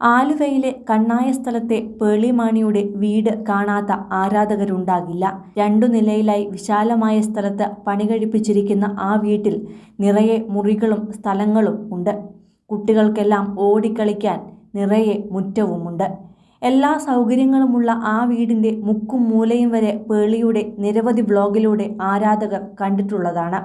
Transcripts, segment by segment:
ആലുവയിലെ കണ്ണായ സ്ഥലത്തെ പേളിമാണിയുടെ വീട് കാണാത്ത ആരാധകരുണ്ടാകില്ല. രണ്ടു നിലയിലായി വിശാലമായ സ്ഥലത്ത് പണികഴിപ്പിച്ചിരിക്കുന്ന ആ വീട്ടിൽ നിറയെ മുറികളും സ്ഥലങ്ങളും ഉണ്ട്. കുട്ടികൾക്കെല്ലാം ഓടിക്കളിക്കാൻ നിറയെ മുറ്റവുമുണ്ട്. എല്ലാ സൗകര്യങ്ങളുമുള്ള ആ വീടിന്റെ മുക്കും മൂലയും വരെ പേളിയുടെ നിരവധി ബ്ലോഗിലൂടെ ആരാധകർ കണ്ടിട്ടുള്ളതാണ്.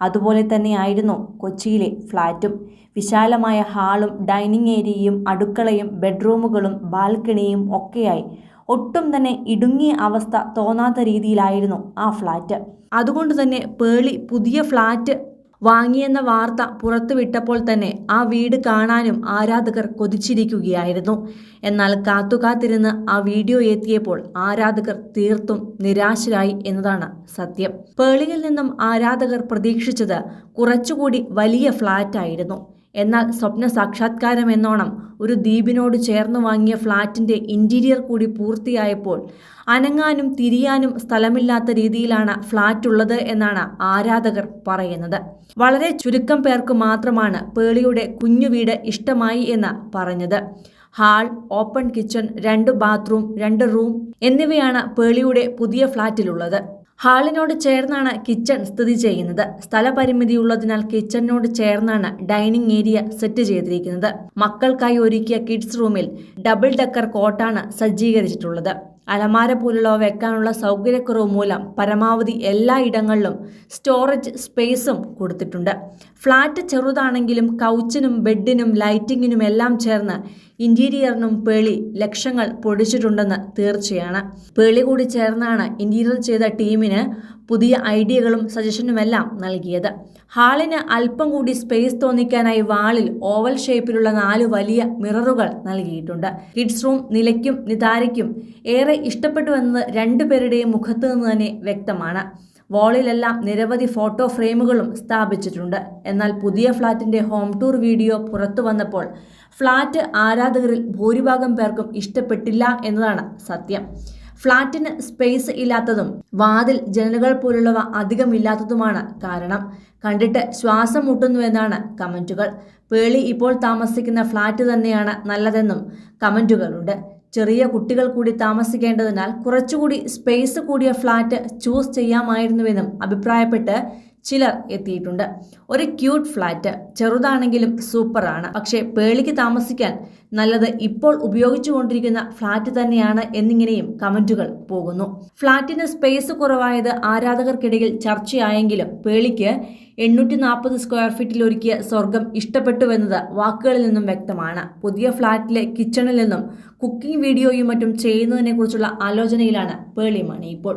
അതുപോലെ തന്നെയായിരുന്നു കൊച്ചിയിലെ ഫ്ലാറ്റും. വിശാലമായ ഹാളും ഡൈനിങ് ഏരിയയും അടുക്കളയും ബെഡ്റൂമുകളും ബാൽക്കണിയും ഒക്കെയായി. ഒട്ടും തന്നെ ഇടുങ്ങിയ അവസ്ഥ തോന്നാത്ത രീതിയിലായിരുന്നു ആ ഫ്ലാറ്റ്. അതുകൊണ്ട് തന്നെ പേളി പുതിയ ഫ്ലാറ്റ് വാങ്ങിയെന്ന വാർത്ത പുറത്തുവിട്ടപ്പോൾ തന്നെ ആ വീട് കാണാനും ആരാധകർ കൊതിച്ചിരിക്കുകയായിരുന്നു. എന്നാൽ കാത്തുകാത്തിരുന്ന് ആ വീഡിയോ എത്തിയപ്പോൾ ആരാധകർ തീർത്തും നിരാശരായി എന്നതാണ് സത്യം. പേളിയിൽ നിന്നും ആരാധകർ പ്രതീക്ഷിച്ചത് കുറച്ചുകൂടി വലിയ ഫ്ലാറ്റായിരുന്നു. എന്നാൽ സ്വപ്ന സാക്ഷാത്കാരം എന്നോണം ഒരു ദ്വീപിനോട് ചേർന്ന് വാങ്ങിയ ഫ്ളാറ്റിന്റെ ഇന്റീരിയർ കൂടി പൂർത്തിയായപ്പോൾ അനങ്ങാനും തിരിയാനും സ്ഥലമില്ലാത്ത രീതിയിലാണ് ഫ്ളാറ്റ് ഉള്ളത് എന്നാണ് ആരാധകർ പറയുന്നത്. വളരെ ചുരുക്കം പേർക്ക് മാത്രമാണ് പേളിയുടെ കുഞ്ഞു വീട് ഇഷ്ടമായി എന്ന് പറഞ്ഞത്. ഹാൾ ഓപ്പൺ കിച്ചൺ രണ്ട് ബാത്റൂം രണ്ട് റൂം എന്നിവയാണ് പേളിയുടെ പുതിയ ഫ്ളാറ്റിലുള്ളത് ഹാളിനോട് ചേർന്നാണ് കിച്ചൺ സ്ഥിതി ചെയ്യുന്നത്. സ്ഥലപരിമിതിയുള്ളതിനാൽ കിച്ചണിനോട് ചേർന്നാണ് ഡൈനിങ് ഏരിയ സെറ്റ് ചെയ്തിരിക്കുന്നത്. മക്കൾക്കായി ഒരുക്കിയ കിഡ്സ് റൂമിൽ ഡബിൾ ഡക്കർ കോട്ടാണ് സജ്ജീകരിച്ചിട്ടുള്ളത്. അലമാര പോലുള്ളവ വെക്കാനുള്ള സൗകര്യക്കുറവ് മൂലം പരമാവധി എല്ലാ ഇടങ്ങളിലും സ്റ്റോറേജ് സ്പേസും കൊടുത്തിട്ടുണ്ട്. ഫ്ലാറ്റ് ചെറുതാണെങ്കിലും കൗച്ചിനും ബെഡിനും ലൈറ്റിങ്ങിനും എല്ലാം ചേർന്ന് ഇന്റീരിയറിനും പേളി ലക്ഷങ്ങൾ പൊടിച്ചിട്ടുണ്ടെന്ന് തീർച്ചയാണ്. പേളി കൂടി ചേർന്നാണ് ഇന്റീരിയർ ചെയ്ത ടീമിന് പുതിയ ഐഡിയകളും സജഷനുമെല്ലാം നൽകിയത്. ഹാളിന് അല്പം കൂടി സ്പേസ് തോന്നിക്കാനായി വാളിൽ ഓവൽ ഷേപ്പിലുള്ള നാല് വലിയ മിററുകൾ നൽകിയിട്ടുണ്ട്. കിഡ്സ് റൂം നിലയ്ക്കും നിതാരയ്ക്കും ഏറെ ഇഷ്ടപ്പെട്ടുവെന്നത് രണ്ടുപേരുടെയും മുഖത്ത് നിന്ന് തന്നെ വ്യക്തമാണ്. വാളിലെല്ലാം നിരവധി ഫോട്ടോ ഫ്രെയിമുകളും സ്ഥാപിച്ചിട്ടുണ്ട്. എന്നാൽ പുതിയ ഫ്ളാറ്റിന്റെ ഹോം ടൂർ വീഡിയോ പുറത്തു വന്നപ്പോൾ ഫ്ളാറ്റ് ആരാധകരിൽ ഭൂരിഭാഗം പേർക്കും ഇഷ്ടപ്പെട്ടില്ല എന്നതാണ് സത്യം. ഫ്ളാറ്റിന് സ്പേസ് ഇല്ലാത്തതും വാതിൽ ജനലുകൾ പോലുള്ളവ അധികം ഇല്ലാത്തതുമാണ് കാരണം. കണ്ടിട്ട് ശ്വാസം മുട്ടുന്നു എന്നാണ് കമന്റുകൾ. പേളി ഇപ്പോൾ താമസിക്കുന്ന ഫ്ളാറ്റ് തന്നെയാണ് നല്ലതെന്നും കമന്റുകളുണ്ട്. ചെറിയ കുട്ടികൾ കൂടി താമസിക്കേണ്ടതിനാൽ കുറച്ചുകൂടി സ്പേസ് കൂടിയ ഫ്ളാറ്റ് ചൂസ് ചെയ്യാമായിരുന്നുവെന്നും അഭിപ്രായപ്പെട്ട് ചിലർ എത്തിയിട്ടുണ്ട്. ഒരു ക്യൂട്ട് ഫ്ലാറ്റ് ചെറുതാണെങ്കിലും സൂപ്പറാണ്. പക്ഷേ പേളിക്ക് താമസിക്കാൻ നല്ലത് ഇപ്പോൾ ഉപയോഗിച്ചുകൊണ്ടിരിക്കുന്ന ഫ്ലാറ്റ് തന്നെയാണ് എന്നിങ്ങനെയും കമന്റുകൾ പോകുന്നു. ഫ്ളാറ്റിന് സ്പേസ് കുറവായത് ആരാധകർക്കിടയിൽ ചർച്ചയായെങ്കിലും പേളിക്ക് എണ്ണൂറ്റി നാൽപ്പത് സ്ക്വയർ ഫീറ്റിൽ ഒരുക്കിയ സ്വർഗം ഇഷ്ടപ്പെട്ടുവെന്നത് വാക്കുകളിൽ നിന്നും വ്യക്തമാണ്. പുതിയ ഫ്ളാറ്റിലെ കിച്ചണിൽ നിന്നും കുക്കിംഗ് വീഡിയോയും മറ്റും ചെയ്യുന്നതിനെക്കുറിച്ചുള്ള ആലോചനയിലാണ് പേളി മണി ഇപ്പോൾ